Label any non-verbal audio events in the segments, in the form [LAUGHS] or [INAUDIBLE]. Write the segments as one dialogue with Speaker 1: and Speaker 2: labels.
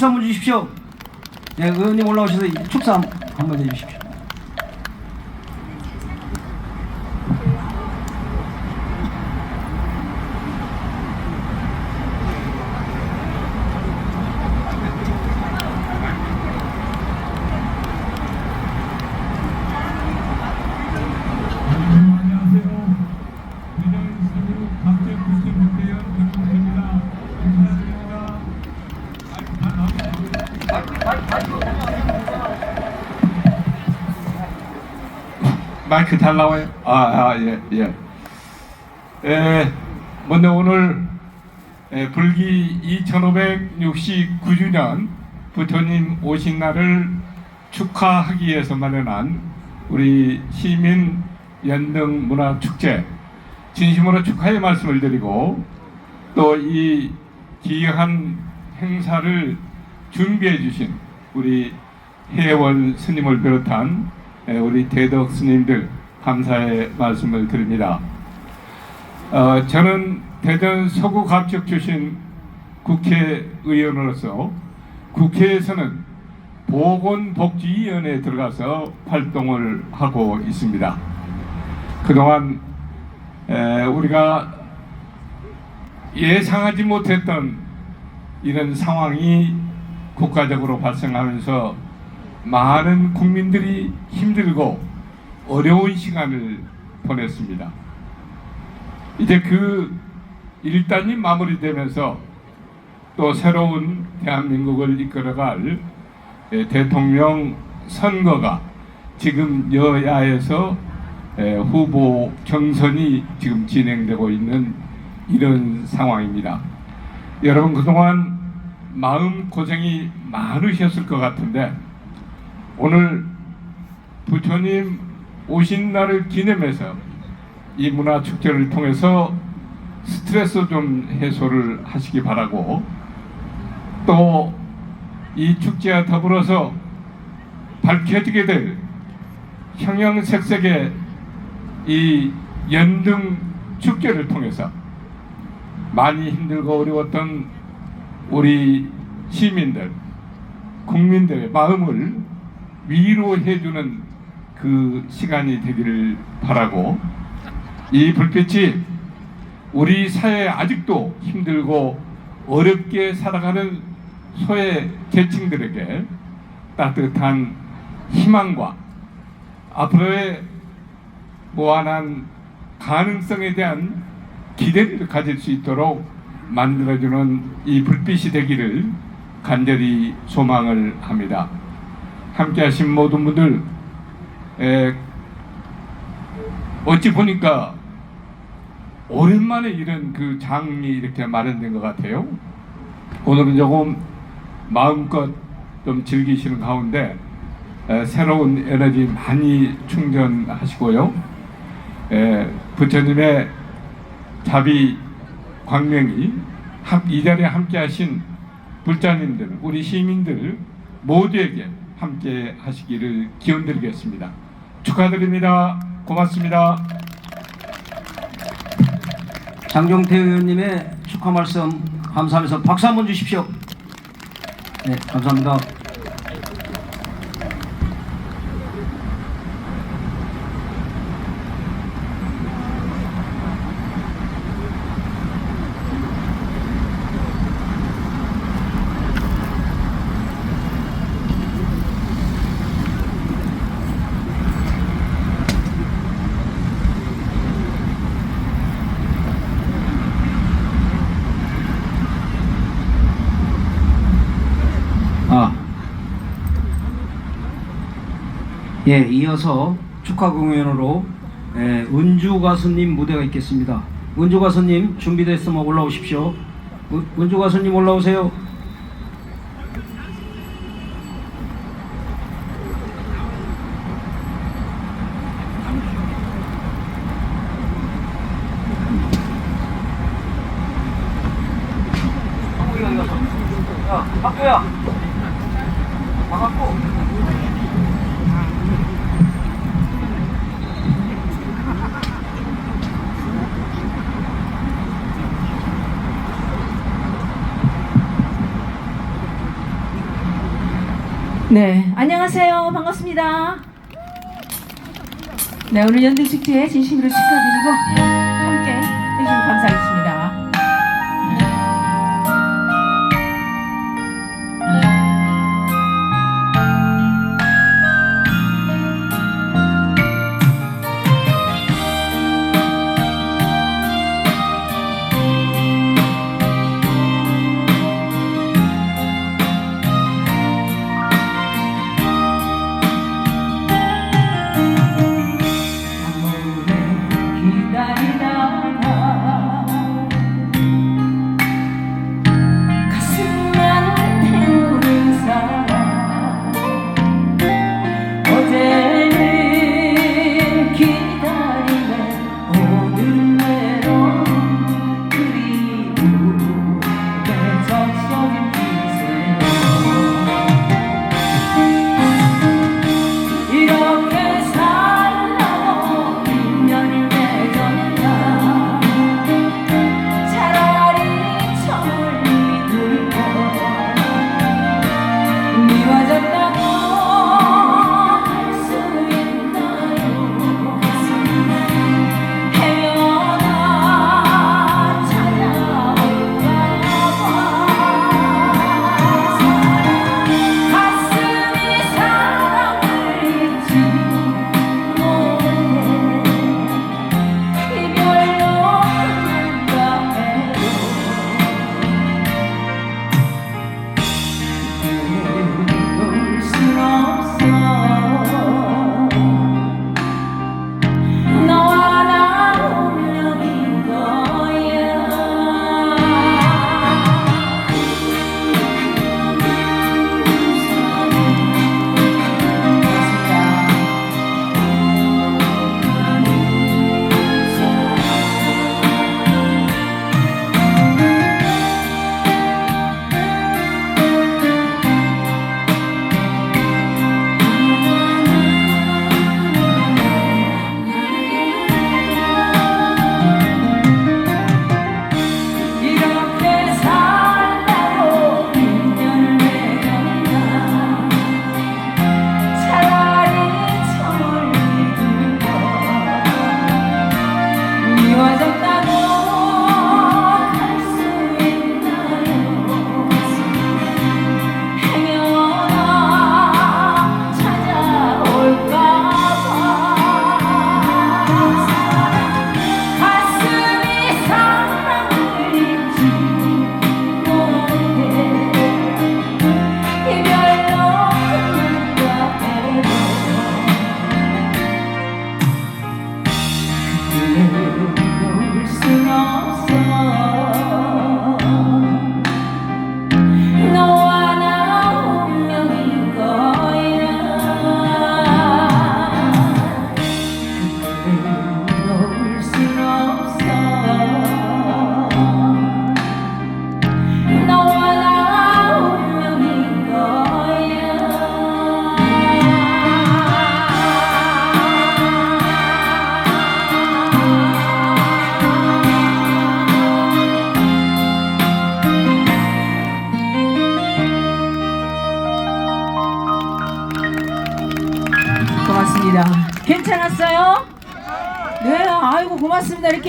Speaker 1: 박수 한번 주십시오. 네, 의원님 올라오셔서 축사 한- 한번 해주십시오.
Speaker 2: 마이크 잘 나와요? 아, 아 예, 예. 에, 먼저 오늘 에, 불기 2569주년 부처님 오신 날을 축하하기 위해서 마련한 우리 시민 연등 문화 축제 진심으로 축하의 말씀을 드리고 또이 귀한 행사를 준비해 주신 우리 해원 스님을 비롯한 에, 우리 대덕 스님들 감사의 말씀을 드립니다. 어, 저는 대전 서구 갑축 출신 국회의원으로서 국회에서는 보건복지위원회에 들어가서 활동을 하고 있습니다. 그동안 에, 우리가 예상하지 못했던 이런 상황이 국가적으로 발생하면서 많은 국민들이 힘들고 어려운 시간을 보냈습니다. 이제 그 일단이 마무리되면서 또 새로운 대한민국을 이끌어갈 예, 대통령 선거가 지금 여야에서 예, 후보 경선이 지금 진행되고 있는 이런 상황입니다. 여러분 그동안 마음 고생이 많으셨을 것 같은데 오늘 부처님 오신 날을 기념해서 이 문화 축제를 통해서 스트레스 좀 해소를 하시기 바라고 또 이 축제와 더불어서 밝혀지게 될 형형색색의 이 연등 축제를 통해서 많이 힘들고 어려웠던 우리 시민들, 국민들의 마음을 위로해주는 그 시간이 되기를 바라고 이 불빛이 우리 사회에 아직도 힘들고 어렵게 살아가는 소외 계층들에게 따뜻한 희망과 앞으로의 무한한 가능성에 대한 기대를 가질 수 있도록 만들어주는 이 불빛이 되기를 간절히 소망을 합니다. 함께 하신 모든 분들 에, 어찌 보니까 오랜만에 이런 그 장이 이렇게 마련된 것 같아요. 오늘은 조금 마음껏 좀 즐기시는 가운데 에, 새로운 에너지 많이 충전하시고요. 에, 부처님의 자비 광명이 함- 이 자리에 함께 하신 불자님들, 우리 시민들 모두에게 함께 하시기를 기원드리겠습니다. 축하드립니다. 고맙습니다.
Speaker 1: 장종태 의원님의 축하 말씀 감사하면서 박수 한번 주십시오. 네, 감사합니다. 아, 예, 이어서 축하 공연으로 예, 은주 가수님 무대가 있겠습니다. 은주 가수님 준비됐으면 올라오십시오. 은- 은주 가수님 올라오세요. 야, 학교야. 나갔고.
Speaker 3: 네, 안녕하세요. 반갑습니다. 네, 오늘 연등 축제 진심으로 축하드리고 함께 해주시면 감사하겠습니다.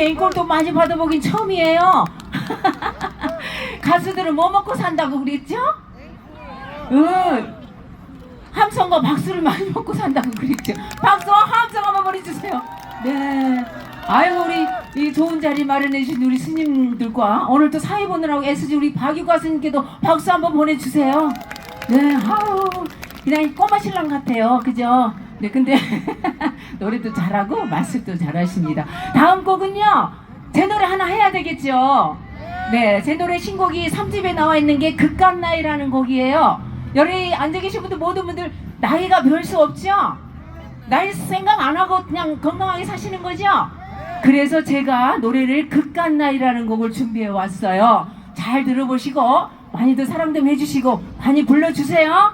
Speaker 3: 이렇게 앵콜도 많이 받아보긴 처음이에요. [LAUGHS] 가수들은 뭐 먹고 산다고 그랬죠? 응. 함성과 박수를 많이 먹고 산다고 그랬죠. 박수와 함성 한번 보내주세요. 네. 아이고 우리 이 좋은 자리 마련해 주신 우리 스님들과 오늘 또 사회 보느라고 애쓰지 우리 박유 가수님께도 박수 한번 보내주세요. 네, 아우 그냥 꼬마 신랑 같아요, 그죠? 네, 근데 [LAUGHS] 노래도 잘하고 말씀도 잘하십니다. 다음 곡은요, 제 노래 하나 해야 되겠죠? 네, 제 노래 신곡이 3집에 나와 있는 게 극간 나이라는 곡이에요. 여기 앉아 계신 분들 모든 분들 나이가 별 수 없죠? 나이 생각 안 하고 그냥 건강하게 사시는 거죠? 그래서 제가 노래를 극간 나이라는 곡을 준비해 왔어요. 잘 들어보시고 많이들 사랑 좀 해주시고 많이 불러주세요.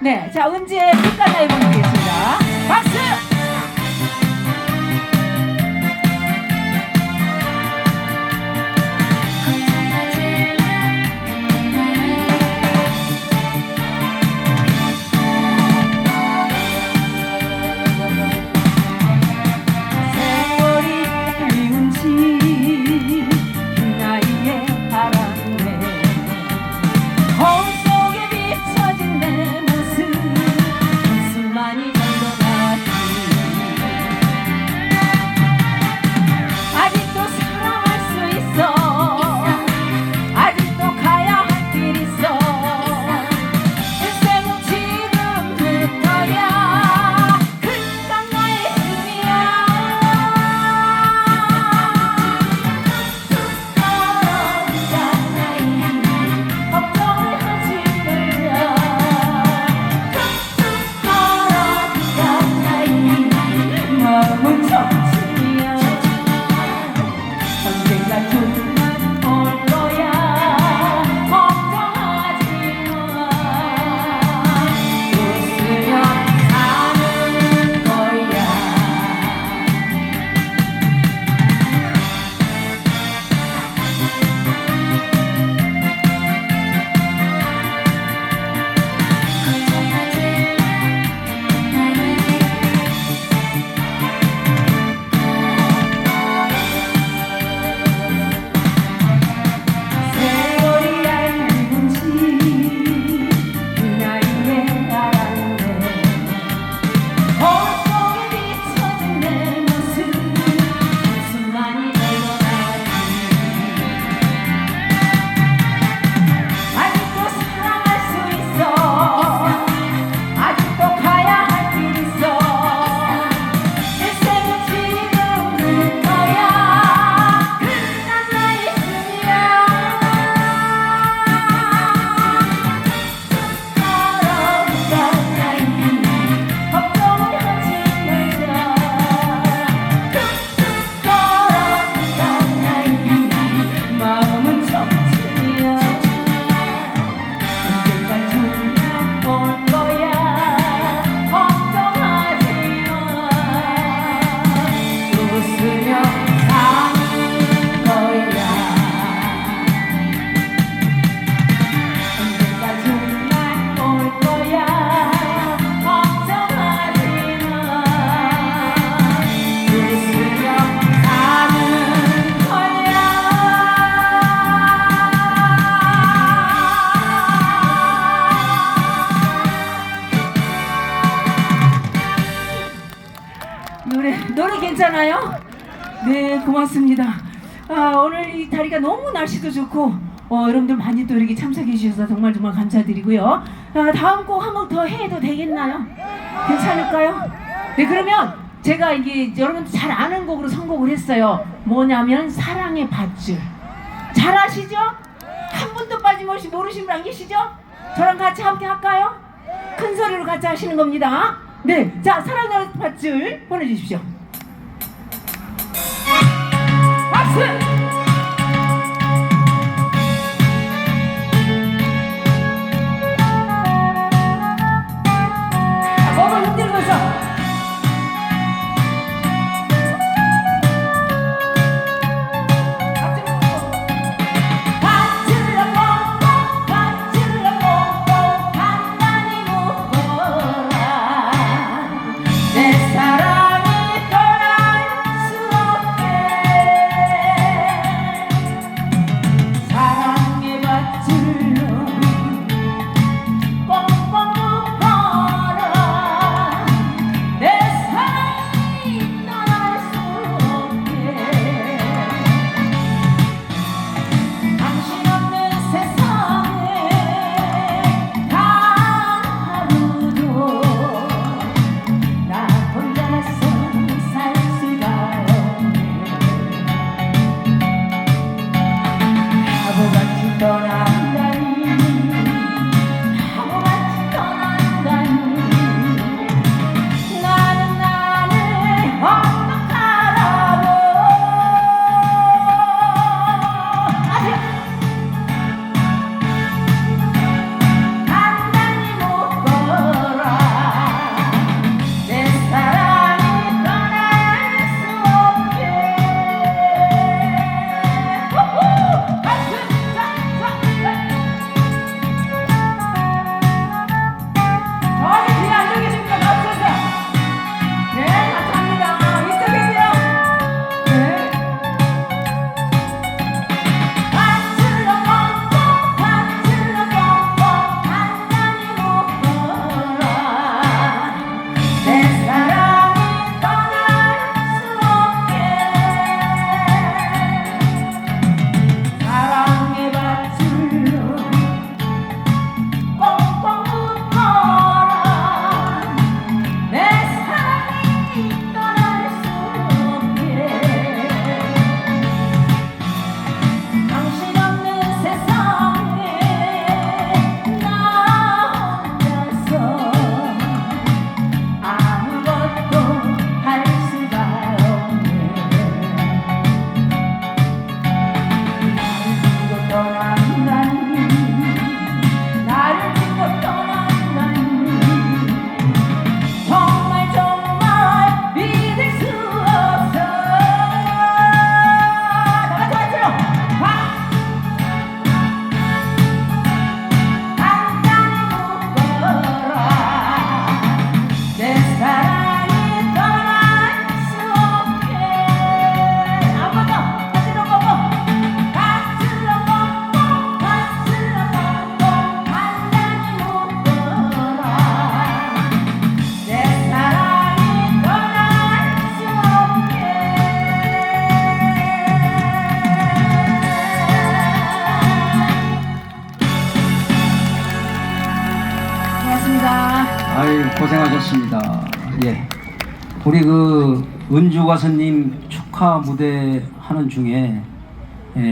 Speaker 3: 네, 자 은지의 극간 나이 보내드리겠습니다. 박수! 했잖아요. 네, 고맙습니다. 아, 오늘 이 다리가 너무 날씨도 좋고 어, 여러분들 많이 또 이렇게 참석해 주셔서 정말 정말 감사드리고요. 아, 다음 곡한번더 해도 되겠나요? 괜찮을까요? 네, 그러면 제가 이게 여러분들 잘 아는 곡으로 선곡을 했어요. 뭐냐면 사랑의 밧줄. 잘 아시죠? 한 분도 빠짐없이 모르시는 분안 계시죠? 저랑 같이 함께 할까요? 큰 소리로 같이 하시는 겁니다. 네, 자 사랑의 밧줄 보내주십시오. 박 [LAUGHS]
Speaker 1: 은주 가수님 축하 무대 하는 중에